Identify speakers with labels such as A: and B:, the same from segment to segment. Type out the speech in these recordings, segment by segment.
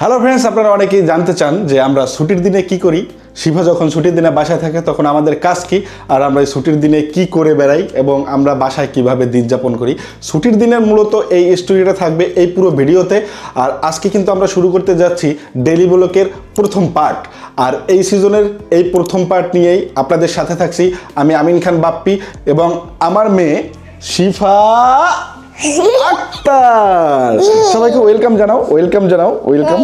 A: Hello friends আপনারা অনেকেই জানতে চান যে আমরা ছুটির দিনে কি করি? শিফা যখন ছুটির দিনে বাসায় থাকে, তখন আমাদের কাজ কি? আর আমরা এই ছুটির দিনে কি করে বেড়াই এবং আমরা বাসায় কীভাবে দিন যাপন করি? ছুটির দিনের মূলত এই স্টোরিটা থাকবে এই পুরো ভিডিওতে। আর আজকে কিন্তু আমরা শুরু করতে যাচ্ছি ডেলি ব্লকের প্রথম পার্ট। আর এই সিজনের এই প্রথম পার্ট নিয়েই আপনাদের সাথে থাকছি। আমি আমিন খান বাপ্পি এবং আমার মেয়ে শিফা। আক্তার সবাইকে ওয়েলকাম জানাও ওয়েলকাম জানাও ওয়েলকাম।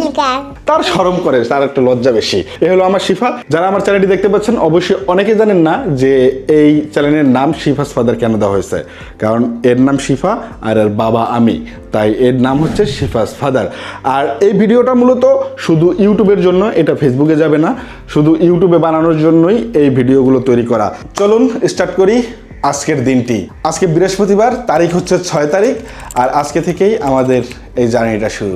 A: তার শরম করে তার একটু লজ্জা বেশি। এ হলো আমার শিফা। যারা আমার চ্যানেলটি দেখতে পাচ্ছেন অবশ্যই অনেকে জানেন না যে এই চ্যানেলের নাম শিফাস ফাদার কেন দেওয়া হয়েছে। কারণ এর নাম শিফা আর এর বাবা আমি। তাই এর নাম হচ্ছে শিফাস ফাদার। আর এই ভিডিওটা মূলত শুধু ইউটিউবের জন্য এটা ফেসবুকে যাবে না শুধু ইউটিউবে বানানোর জন্যই এই ভিডিওগুলো তৈরি করা। চলুন স্টার্ট করি। আজকের দিনটি। আজকে বৃহস্পতিবার, তারিখ হচ্ছে ছয় তারিখ, আর আজকে থেকেই আমাদের এই জার্নিটা শুরু।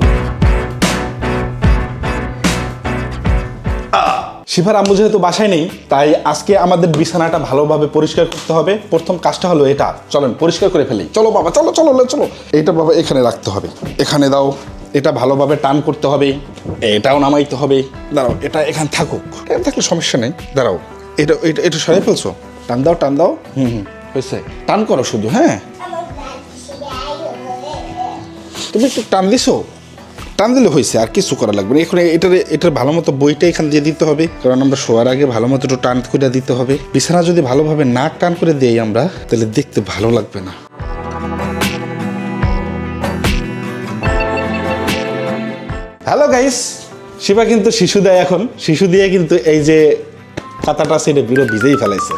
A: শিফার আম্মু যেহেতু বাসায় নেই, তাই আজকে আমাদের বিছানাটা ভালোভাবে পরিষ্কার করতে হবে। প্রথম কাজটা হলো এটা। চলেন, পরিষ্কার করে ফেলি। চলো বাবা, চলো চলো চলো এটা বাবা এখানে রাখতে হবে। এখানে দাও। এটা ভালোভাবে টান করতে হবে। এটাও নামাইতে হবে। দাঁড়াও, এটা এখানে থাকুক। এটা থাকলে সমস্যা নেই। দাঁড়াও, এটা এটা এটা সরাই ফেলছো? টান দাও টান দাও। হুম হুম। হয়েছে। টান করো শুধু হ্যাঁ? তুমি একটু টান দিছো? টান দিলে হয়েছে, আর কিছু করা লাগবে না। এখন এটার এটার ভালো মতো বইটা এখান দিয়ে দিতে হবে, কারণ আমরা শোয়ার আগে ভালো মতো একটু টান করে দিতে হবে। বিছানা যদি ভালোভাবে নাক টান করে দিই আমরা, তাহলে দেখতে ভালো লাগবে না। হ্যালো গাইস, শিবা কিন্তু শিশু দেয় এখন। শিশু দিয়ে কিন্তু এই যে পাতাটা সেটা বিরো ভিজেই ফেলাইছে।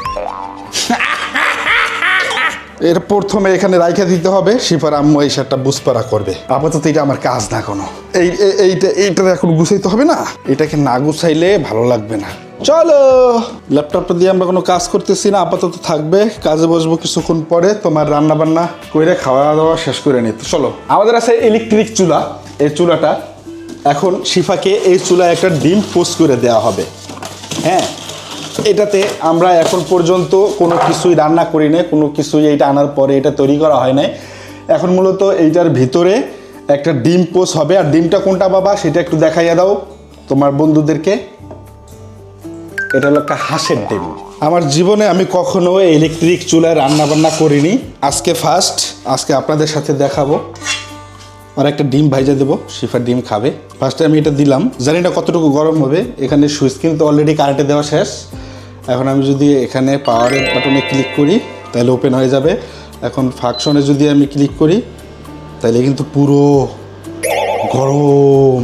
A: এর প্রথমে এখানে রাইখে দিতে হবে, শিফার আম্মু এই শার্টটা বুঝপাড়া করবে। আপাতত এটা আমার কাজ না কোনো। এই- এইটা এইটা এখন গুছাইতে হবে না? এটাকে না গুছাইলে ভালো লাগবে না। চলো! ল্যাপটপটা দিয়ে আমরা কোনো কাজ করতেছি না, আপাতত থাকবে। কাজে বসবো কিছুক্ষণ পরে, তোমার রান্না বান্না করে খাওয়া দাওয়া শেষ করে নিতে। চলো। আমাদের আছে ইলেকট্রিক চুলা। এই চুলাটা এখন শিফাকে এই চুলায় একটা ডিম পোস্ট করে দেওয়া হবে। হ্যাঁ? এটাতে আমরা এখন পর্যন্ত কোনো কিছুই রান্না করি না কোনো কিছুই এইটা আনার পরে এটা তৈরি করা হয় নাই। এখন মূলত এইটার ভিতরে একটা ডিম পোস হবে। আর ডিমটা কোনটা বাবা সেটা একটু দেখাইয়া দাও তোমার বন্ধুদেরকে। এটা হলো একটা হাঁসের ডিম। আমার জীবনে আমি কখনো ইলেকট্রিক চুলায় রান্না বান্না করিনি। আজকে ফার্স্ট আজকে আপনাদের সাথে দেখাবো। আর একটা ডিম ভাইজা দেবো শিফার ডিম খাবে। ফার্স্টে আমি এটা দিলাম। জানি না কতটুকু গরম হবে। এখানে সুইচ কিন্তু অলরেডি কারেন্টে দেওয়া শেষ। এখন আমি যদি এখানে পাওয়ারের বাটনে ক্লিক করি তাহলে ওপেন হয়ে যাবে। এখন ফাংশনে যদি আমি ক্লিক করি তাহলে কিন্তু পুরো গরম।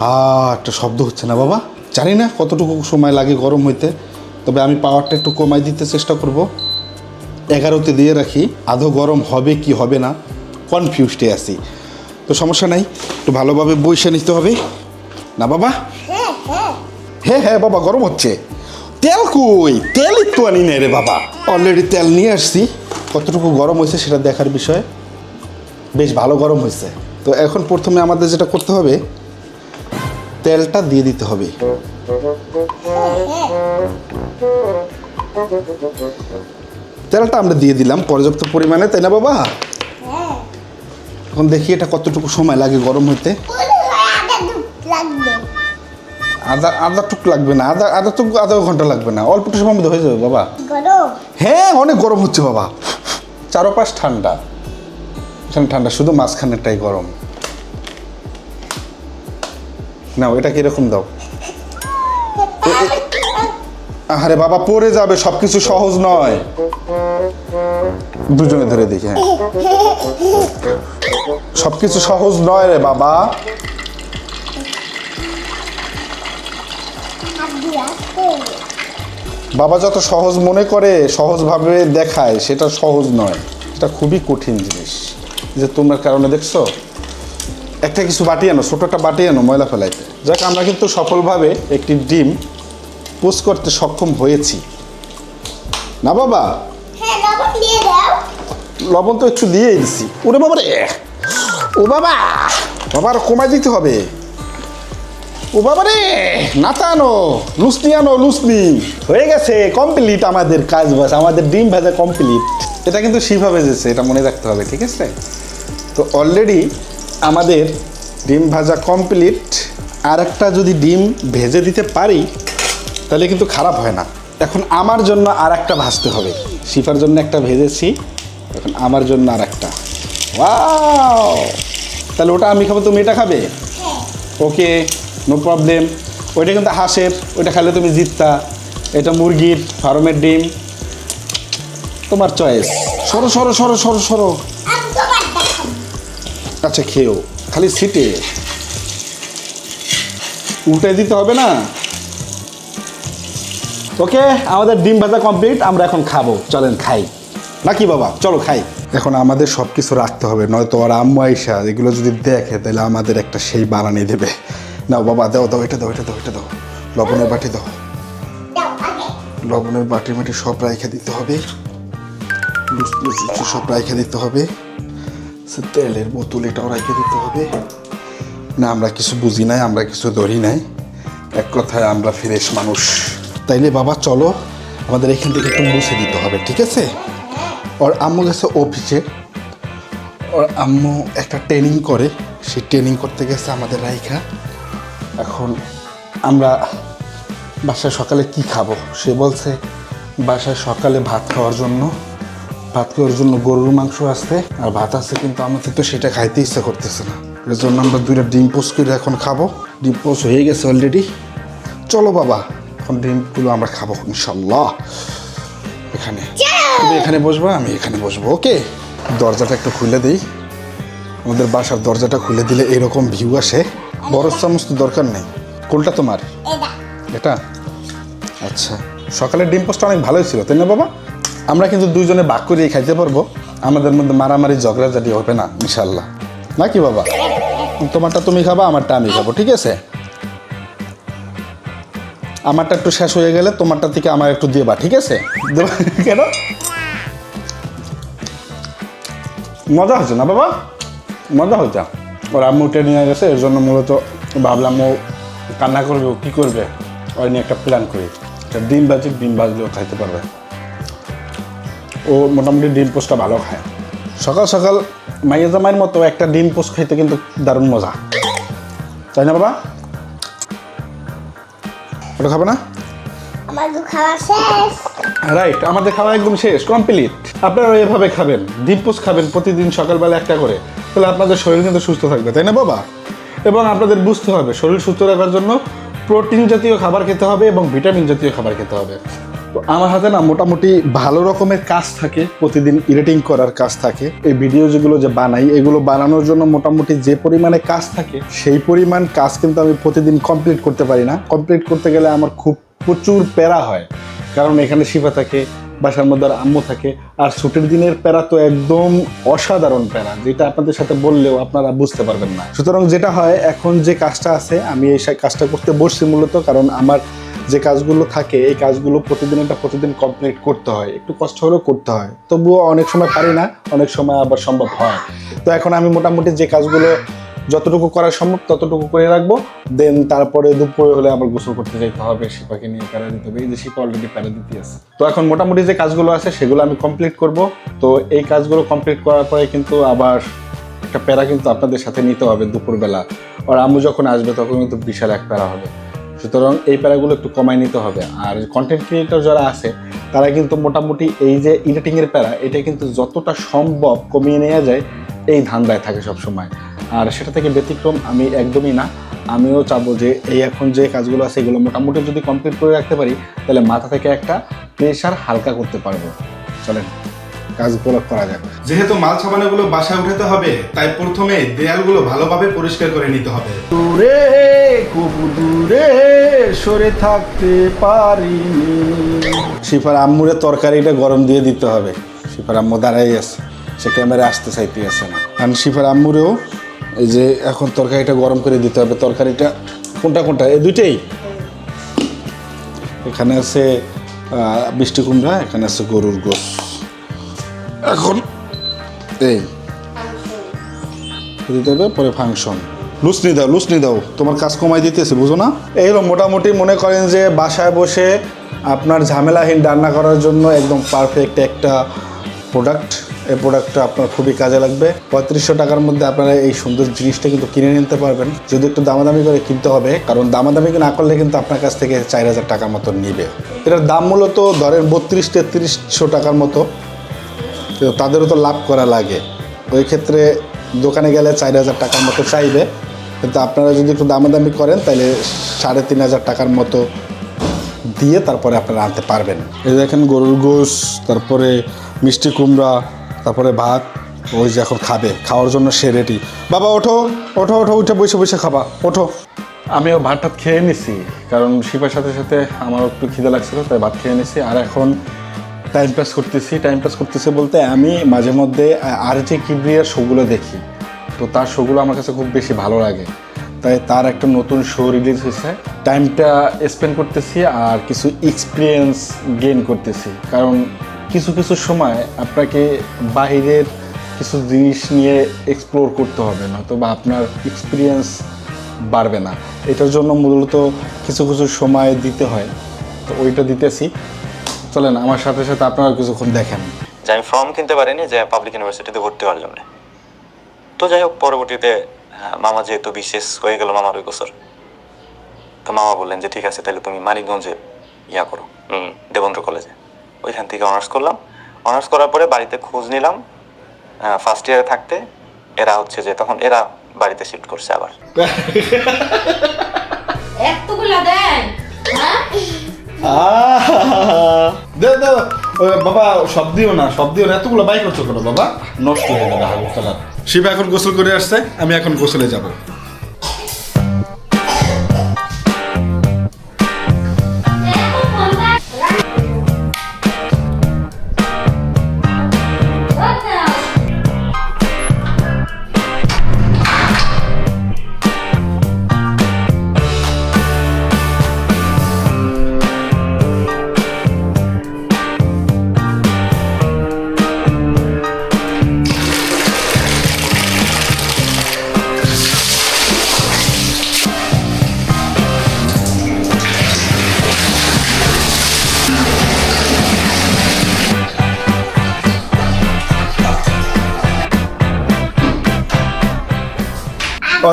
A: হা একটা শব্দ হচ্ছে না বাবা। জানি না কতটুকু সময় লাগে গরম হইতে তবে আমি পাওয়ারটা একটু কমাই দিতে চেষ্টা করব। এগারোতে দিয়ে রাখি। আধো গরম হবে কি হবে না? কনফিউজডে আছি। তো সমস্যা নাই একটু ভালোভাবে বইসে নিতে হবে। না বাবা? হ্যাঁ হ্যাঁ বাবা গরম হচ্ছে। তেল কই? তেল একটু আনি না রে বাবা। অলরেডি তেল নিয়ে আসছি। কতটুকু গরম হয়েছে সেটা দেখার বিষয়। বেশ ভালো গরম হয়েছে। তো এখন প্রথমে আমাদের যেটা করতে হবে তেলটা দিয়ে দিতে হবে। তেলটা আমরা দিয়ে দিলাম পর্যাপ্ত পরিমাণে তাই না বাবা? এখন দেখি এটা কতটুকু সময় লাগে গরম হইতে। আধা আধা টুক লাগবে না আধা আধা টুক আধা ঘণ্টা লাগবে না অল্প একটু সময়ের মধ্যে হয়ে যাবে বাবা। হ্যাঁ অনেক গরম হচ্ছে বাবা। চারোপাশ ঠান্ডা। এখানে ঠান্ডা শুধু মাঝখানেরটাই গরম। নাও এটা কীরকম দাও? আরে বাবা পড়ে যাবে সব কিছু সহজ নয়। দুজনে ধরে দেখি হ্যাঁ। সব কিছু সহজ নয় রে বাবা। বাবা যত সহজ মনে করে সহজভাবে দেখায় সেটা সহজ নয়। এটা খুবই কঠিন জিনিস। যে তোমার কারণে দেখছ একটা কিছু বাটি আনো ছোটো একটা বাটি আনো ময়লা ফেলাইতে। যাক আমরা কিন্তু সফলভাবে একটি ডিম পোস্ট করতে সক্ষম হয়েছি। না বাবা?
B: হ্যাঁ লবণ
A: তো একটু দিয়েই দিছি। ওরে বাবা রে ও বাবা! বাবা আরও কমাই দিতে হবে। ও বাবা রে নাতা আনো লুসনি হয়ে গেছে কমপ্লিট আমাদের কাজ বাস। আমাদের ডিম ভাজা কমপ্লিট এটা কিন্তু শিভা ভেজেছে এটা মনে রাখতে হবে ঠিক আছে? তো অলরেডি আমাদের ডিম ভাজা কমপ্লিট আর একটা যদি ডিম ভেজে দিতে পারি তাহলে কিন্তু খারাপ হয় না। এখন আমার জন্য আর একটা ভাজতে হবে। শিফার জন্য একটা ভেজেছি এখন আমার জন্য আর একটা ওয়াও! তাহলে ওটা আমি খাব তুমি এটা খাবে? ওকে। নো প্রবলেম ওইটা কিন্তু হাঁসের ওইটা খেলে তুমি জিততা। এটা মুরগির ফার্মের ডিম। তোমার চয়েস সরো সরো সরো সরো সরো। আচ্ছা খেও খালি সিটে উল্টে দিতে হবে না। ওকে, আমাদের ডিম ভাজা কমপ্লিট আমরা এখন খাব। চলেন, খাই। নাকি বাবা? চলো, খাই। এখন আমাদের সব কিছু রাখতে হবে, নয়তো আর আম্মু আইসা এগুলো যদি দেখে, তাহলে আমাদের একটা সেই বানানি দেবে। নাও বাবা দাও দাও এটা দাও এটা দাও এটা দাও। লবণের বাটি দাও। লবণের বাটি মাটি সব রাইখে দিতে হবে। সব রাইখে দিতে হবে। তেলের বোতল এটাও রাইখে দিতে হবে। না আমরা কিছু বুঝি নাই আমরা কিছু ধরি নাই। এক কথায় আমরা ফ্রেশ মানুষ। তাইলে বাবা চলো আমাদের এখান থেকে একটু মুছে দিতে হবে ঠিক আছে? ওর আম্মু গেছে অফিসে। ওর আম্মু একটা ট্রেনিং করে। সেই ট্রেনিং করতে গেছে আমাদের রাইখা এখন আমরা বাসায় সকালে কি খাব? সে বলছে বাসায় সকালে ভাত খাওয়ার জন্য ভাত খাওয়ার জন্য গরুর মাংস আছে আর ভাত আছে কিন্তু আমাদের তো সেটা খাইতে ইচ্ছা করতেছে না। এর জন্য আমরা দুইটা ডিম পোস্ট করে এখন খাব। ডিম পোস্ট হয়ে গেছে অলরেডি চলো বাবা এখন ডিমগুলো আমরা খাব ইনশাল্লাহ। এখানে। তুমি এখানে বসবা আমি এখানে বসবো ওকে? দরজাটা একটু খুলে দিই। আমাদের বাসার দরজাটা খুলে দিলে এরকম ভিউ আসে। বড় চামচ তো দরকার নেই। কোনটা তোমার
B: এটা।
A: আচ্ছা। সকালের ডিম পোস্টটা অনেক ভালোই ছিল তাই না বাবা? আমরা কিন্তু দুইজনে ভাগ করিয়ে খাইতে পারব। আমাদের মধ্যে মারামারি ঝগড়াঝাটি হবে না ইনশাল্লাহ নাকি বাবা? তোমারটা তুমি খাবা আমারটা আমি খাব ঠিক আছে? আমারটা একটু শেষ হয়ে গেলে তোমারটা থেকে আমার একটু দিয়ে বা ঠিক আছে? দেবা? কেন? মজা হচ্ছে না বাবা? মজা হচ্ছে। ওর আম্মু উঠে নিয়ে গেছে, এর জন্য মূলত ভাবলাম ও কান্না করবে, ও কী করবে? ওই নিয়ে একটা প্ল্যান করি। ডিম ভাজি ডিম ভাজলেও খাইতে পারবে। ও মোটামুটি ডিম পোস্টটা ভালো খায়। সকাল সকাল মাইয়া জামাইয়ের মতো একটা ডিম পোস্ট খাইতে কিন্তু দারুণ মজা। তাই না বাবা? ওটা খাবে না?
B: আমার খাওয়া শেষ।
A: রাইট আমাদের খাওয়া একদম শেষ কমপ্লিট আপনারা এভাবে খাবেন ডিম পোস্ট খাবেন প্রতিদিন সকালবেলা একটা করে, তাহলে আপনাদের শরীর কিন্তু সুস্থ থাকবে, তাই না বাবা? এবং আপনাদের বুঝতে হবে, শরীর সুস্থ রাখার জন্য প্রোটিন জাতীয় খাবার খেতে হবে এবং ভিটামিন জাতীয় খাবার খেতে হবে। তো আমার হাতে না মোটামুটি ভালো রকমের কাজ থাকে, প্রতিদিন এডিটিং করার কাজ থাকে। এই ভিডিও যেগুলো যে বানাই, এগুলো বানানোর জন্য মোটামুটি যে পরিমাণে কাজ থাকে, সেই পরিমাণ কাজ কিন্তু আমি প্রতিদিন কমপ্লিট করতে পারি না। কমপ্লিট করতে গেলে আমার খুব প্রচুর প্যারা হয়। কারণ এখানে শিফা থাকে, বাসার মধ্যে আম্মু থাকে। আর ছুটির দিনের প্যারা তো একদম অসাধারণ প্যারা, যেটা আপনাদের সাথে বললেও আপনারা বুঝতে পারবেন না। সুতরাং যেটা হয়, এখন যে কাজটা আছে, আমি এই কাজটা করতে বসছি মূলত কারণ আমার যে কাজগুলো থাকে, এই কাজগুলো প্রতিদিন এটা প্রতিদিন কমপ্লিট করতে হয়। একটু কষ্ট হলেও করতে হয়। তবুও অনেক সময় পারি না, অনেক সময় আবার সম্ভব হয়। তো এখন আমি মোটামুটি যে কাজগুলো যতটুকু করা সম্ভব, ততটুকু করে রাখব। দেন তারপরে দুপুরে হলে আবার গোসল করতে যেতে হবে শিপাকে নিয়ে প্যারা দিতে হবে। এই যে শিপা অলরেডি প্যারা দিতে আছে। তো এখন মোটামুটি যে কাজগুলো আছে, সেগুলো আমি কমপ্লিট করব। তো এই কাজগুলো কমপ্লিট করার পরে কিন্তু আবার একটা প্যারা কিন্তু আপনাদের সাথে নিতে হবে দুপুরবেলা। আর আমু যখন আসবে, তখন কিন্তু বিশাল এক প্যারা হবে। সুতরাং এই প্যারাগুলো একটু কমায় নিতে হবে। আর কন্টেন্ট ক্রিয়েটর যারা আছে, তারা কিন্তু মোটামুটি এই যে এডিটিংয়ের প্যারা, এটা কিন্তু যতটা সম্ভব কমিয়ে নেওয়া যায়, এই ধান্দায় থাকে সবসময়। আর সেটা থেকে ব্যতিক্রম আমি একদমই না। আমিও চাবো যে এই এখন যে কাজগুলো আছে এগুলো মোটামুটি যদি কমপ্লিট করে রাখতে পারি তাহলে মাথা থেকে একটা প্রেশার হালকা করতে পারব। চলেন কাজগুলো করা যাক।
C: যেহেতু মাল সামানাগুলো বাসায় উঠাতে হবে তাই প্রথমে দেয়ালগুলো ভালোভাবে পরিষ্কার করে নিতে হবে।
A: দূরে খুব দূরে সরে থাকতে পারিনি। শিফার আম্মুরে তরকারিটা গরম দিয়ে দিতে হবে। শিফার আম্মু দাঁড়াই আছে সে ক্যামেরা আসতে চাইতে আছে না। কারণ শিফার আম্মুরেও এই যে এখন তরকারিটা গরম করে দিতে হবে, তরকারিটা কোনটা কোনটা? এই দুইটাই? এখানে আছে মিষ্টি কুমড়া, এখানে আছে গরুর গোস এখন এই দিতে হবে, পরে ফাংশন। লুসনি দাও লুসনি দাও। তোমার কাজ কমাই দিতেছে, বুঝো না? এই হলো মোটামুটি মনে করেন যে বাসায় বসে আপনার ঝামেলাহীন রান্না করার জন্য একদম পারফেক্ট একটা প্রোডাক্ট এই প্রোডাক্টটা আপনার খুবই কাজে লাগবে। পঁয়ত্রিশশো টাকার মধ্যে আপনারা এই সুন্দর জিনিসটা কিন্তু কিনে নিতে পারবেন। যদি একটু দামাদামি করে কিনতে হবে, কারণ দামাদামি না করলে কিন্তু আপনার কাছ থেকে চার হাজার টাকার মতো নিবে। এটার দাম মূলত ধরেন বত্রিশ, তেত্রিশশো টাকার মতো। তো তাদেরও তো লাভ করা লাগে। ওই ক্ষেত্রে দোকানে গেলে চার হাজার টাকার মতো চাইবে। কিন্তু আপনারা যদি একটু দামাদামি করেন, তাহলে সাড়ে তিন হাজার টাকার মতো দিয়ে তারপরে আপনারা আনতে পারবেন। এই দেখেন গরুর গোশ, তারপরে মিষ্টি কুমড়া তারপরে ভাত, ওই যে এখন খাবে, খাওয়ার জন্য সে রেডি বাবা, ওঠো ওঠো ওঠো, উঠে বসে বসে খাবা, ওঠো। আমিও ভাত টাত খেয়ে নিছি, কারণ শিপার সাথে সাথে আমারও একটু খিদে লাগছিল, তাই ভাত খেয়ে নিছি। আর এখন টাইম পাস করতেছি টাইম পাস করতেছি বলতে আমি মাঝে মধ্যে আর যে কিবরিয়ার শোগুলো দেখি, তো তার শোগুলো আমার কাছে খুব বেশি ভালো লাগে। তাই তার একটা নতুন শো রিলিজ হয়েছে। টাইমটা স্পেন্ড করতেছি আর কিছু এক্সপিরিয়েন্স গেইন করতেছি। কারণ কিছু কিছু সময় আপনাকে বাহিরের কিছু জিনিস নিয়ে এক্সপ্লোর করতে হবে নয়তো বা আপনার এক্সপিরিয়েন্স বাড়বে না। এটার জন্য মূলত কিছু কিছু সময় দিতে হয়। তো ওইটা দিতেছি। চলেন, আমার সাথে সাথে আপনারা কিছুক্ষণ দেখেন।
D: যে আমি ফর্ম কিনতে পারিনি, যে পাবলিক ইউনিভার্সিটিতে ভর্তি হওয়ার জন্য। তো যাই হোক, পরবর্তীতে মামা যেহেতু বিশেষ হয়ে গেল মামার ওই বছর তো মামা বললেন যে, ঠিক আছে, তাহলে তুমি মানিকগঞ্জে ইয়া করো দেবেন্দ্র কলেজে। ওইখান থেকে অনার্স করলাম। অনার্স করার পরে বাড়িতে খোঁজ নিলাম ফার্স্ট ইয়ারে থাকতে। এরা হচ্ছে যে তখন এরা বাড়িতে শিফট করছে আবার।
E: এতগুলা দেন হ্যাঁ?
A: বাবা সব দিও না সব দিও না। এতগুলো বাই করছ কেন বাবা? নষ্ট হয়ে যাবে শিবা এখন গোসল করে আসছে আমি এখন গোসলে যাব।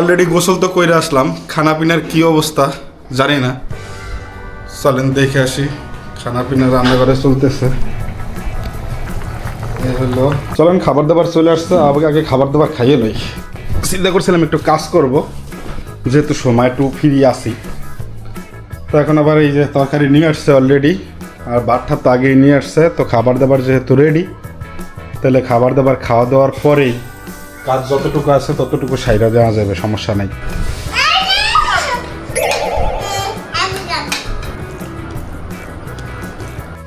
A: অলরেডি গোসল তো কইরে আসলাম। খানা পিনার কি অবস্থা? জানি না। চলেন, দেখে আসি। খানা পিনা রান্নাঘরে চলতেছে। হলো। চলেন, খাবার দাবার চলে আসছে। আগে আগে খাবার দাবার খাইয়ে লই চিন্তা করছিলাম একটু কাজ করব। যেহেতু সময় একটু ফিরি আসি তো এখন আবার এই যে তরকারি নিয়ে আসছে অলরেডি আর ভাতটা তো আগেই নিয়ে আসছে। তো খাবার দাবার যেহেতু রেডি তাহলে খাবার দাবার খাওয়া দাওয়ার পরেই কাজ যতটুকু আছে ততটুকু সাইরা দেওয়া যাবে, সমস্যা নেই।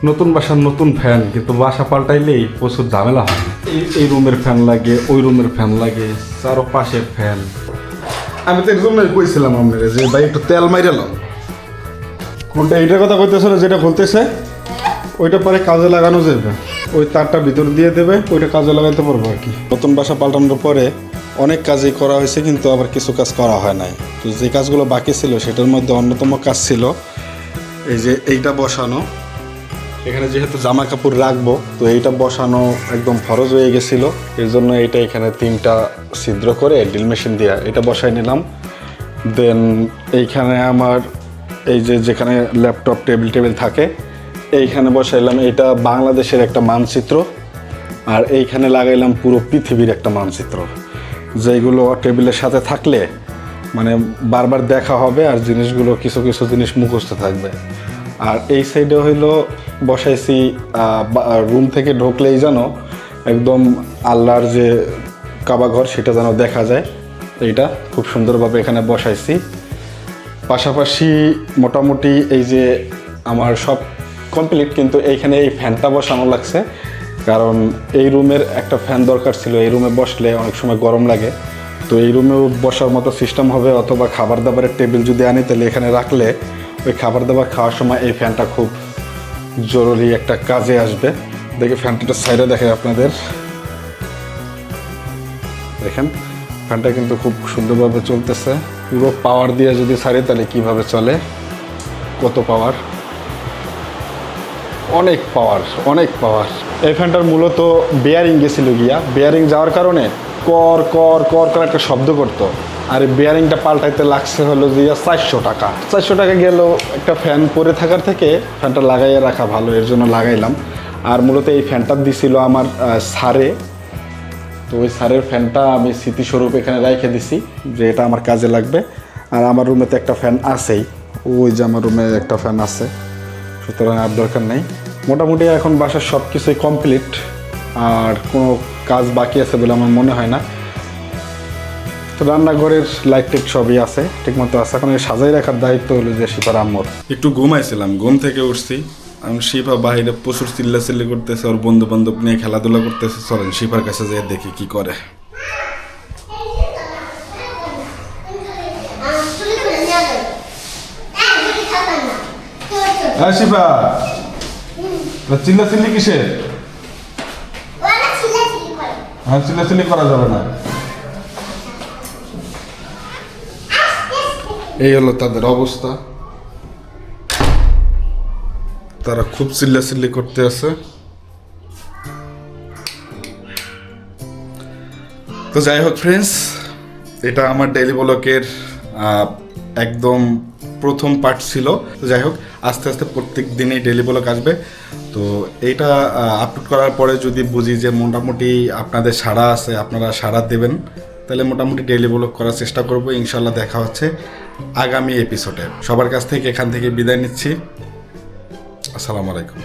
A: নতুন বাসার নতুন ফ্যান, কিন্তু বাসা পাল্টাইলেই প্রচুর ঝামেলা হয়। এই রুমের ফ্যান লাগে, ওই রুমের ফ্যান লাগে চারো পাশের ফ্যান। আমি তো জন্যই কইছিলাম আপনারা যে ভাই একটু তেল মাইরালাম কোনটা এইটার কথা কইতেছে যেটা বলতেছে? ওইটা পরে কাজে লাগানো যাবে ওই তারটা ভিতর দিয়ে দেবে, ওইটা কাজে লাগাতে পারব আর কি। নতুন বাসা পাল্টানোর পরে অনেক কাজই করা হয়েছে, কিন্তু আবার কিছু কাজ করা হয় নাই। তো যে কাজগুলো বাকি ছিল, সেটার মধ্যে অন্যতম কাজ ছিল, এই যে এইটা বসানো। এখানে যেহেতু জামা কাপড় রাখব, তো এইটা বসানো একদম ফরজ হয়ে গেছিল। এই জন্য এইটা এখানে তিনটা ছিদ্র করে ড্রিল মেশিন দিয়ে এটা বসাই নিলাম। দেন এইখানে আমার এই যে যেখানে ল্যাপটপ, টেবিল টেবিল থাকে এইখানে বসাইলাম, এটা বাংলাদেশের একটা মানচিত্র, আর এইখানে লাগাইলাম পুরো পৃথিবীর একটা মানচিত্র। যেগুলো টেবিলের সাথে থাকলে মানে বারবার দেখা হবে আর জিনিসগুলো কিছু কিছু জিনিস মুখস্থ থাকবে। আর এই সাইডে হইল, বসাইছি রুম থেকে ঢুকলেই যেন একদম আল্লাহর যে কাবা ঘর, সেটা যেন দেখা যায়। এইটা খুব সুন্দরভাবে এখানে বসাইছি। পাশাপাশি মোটামুটি এই যে আমার সব কমপ্লিট কিন্তু এইখানে এই ফ্যানটা বসানো লাগছে। কারণ এই রুমের একটা ফ্যান দরকার ছিল, এই রুমে বসলে অনেক সময় গরম লাগে। তো এই রুমেও বসার মতো সিস্টেম হবে, অথবা খাবার দাবারের টেবিল যদি আনি, তাহলে এখানে রাখলে ওই খাবার দাবার খাওয়ার সময় এই ফ্যানটা খুব জরুরি একটা কাজে আসবে। দেখে ফ্যানটা সাইডে দেখে আপনাদের। দেখেন, ফ্যানটা কিন্তু খুব সুন্দরভাবে চলতেছে। পুরো পাওয়ার দিয়ে যদি ছাড়ি তাহলে কীভাবে চলে? কত পাওয়ার অনেক পাওয়ার অনেক পাওয়ার এই ফ্যানটার মূলত বেয়ারিং গেছিল গিয়া। বেয়ারিং যাওয়ার কারণে কর কর কর, করে একটা শব্দ করতো। আর বেয়ারিংটা পাল্টাইতে লাগছে হলো যে চারশো টাকা। চারশো টাকা গেল, একটা ফ্যান পরে থাকার থেকে ফ্যানটা লাগাইয়ে রাখা ভালো, এর জন্য লাগাইলাম। আর মূলত এই ফ্যানটা দিছিল আমার সারে তো ওই সারের ফ্যানটা আমি স্মৃতিস্বরূপ এখানে রেখে দিছি, যে এটা আমার কাজে লাগবে। আর আমার রুমে তো একটা ফ্যান আছেই। ওই যে আমার রুমে একটা ফ্যান আছে। সুতরাং আর দরকার নেই। মোটামুটি এখন বাসার সব কিছুই কমপ্লিট আর কোনো কাজ বাকি আছে বলে আমার মনে হয় না। তো রান্নাঘরের লাইট টেক সবই আছে, ঠিকমতো আছে। এখন সাজাই রাখার দায়িত্ব হলো যে শিপার আম্মর।
C: একটু ঘুমাইছিলাম, ঘুম থেকে উঠছি। আমি শিফা বাইরে প্রচুর চিল্লাচিল্লি করতেছে, ওর বন্ধু বান্ধব নিয়ে খেলাধুলা করতেছে। চলেন শিফার কাছে যেয়ে দেখি কি করে
B: তুলি করে নিয়ে যাবে এই তুলি খাবেন না
C: হ্যাঁ শিফা। চিল্লাচিল্লি কিসের?
B: ওরা ছিলে ছিলে
C: হ্যাঁ চিল্লাচিল্লি করা যাবে না। এই হলো তাদের অবস্থা। তারা খুব চিল্লাচিল্লি করতে আছে। তো যাই হোক ফ্রেন্ডস এটা আমার ডেইলি ব্লকের একদম প্রথম পার্ট ছিল। তো যাই হোক আস্তে আস্তে প্রত্যেক দিনই ডেলি ব্লগ আসবে। তো এইটা আপলোড করার পরে যদি বুঝি যে মোটামুটি আপনাদের সাড়া আছে, আপনারা সাড়া দেবেন, তাহলে মোটামুটি ডেলি ব্লগ করার চেষ্টা করব। ইনশাল্লাহ দেখা হচ্ছে আগামী এপিসোডে সবার কাছ থেকে এখান থেকে বিদায় নিচ্ছি। আসসালামু আলাইকুম।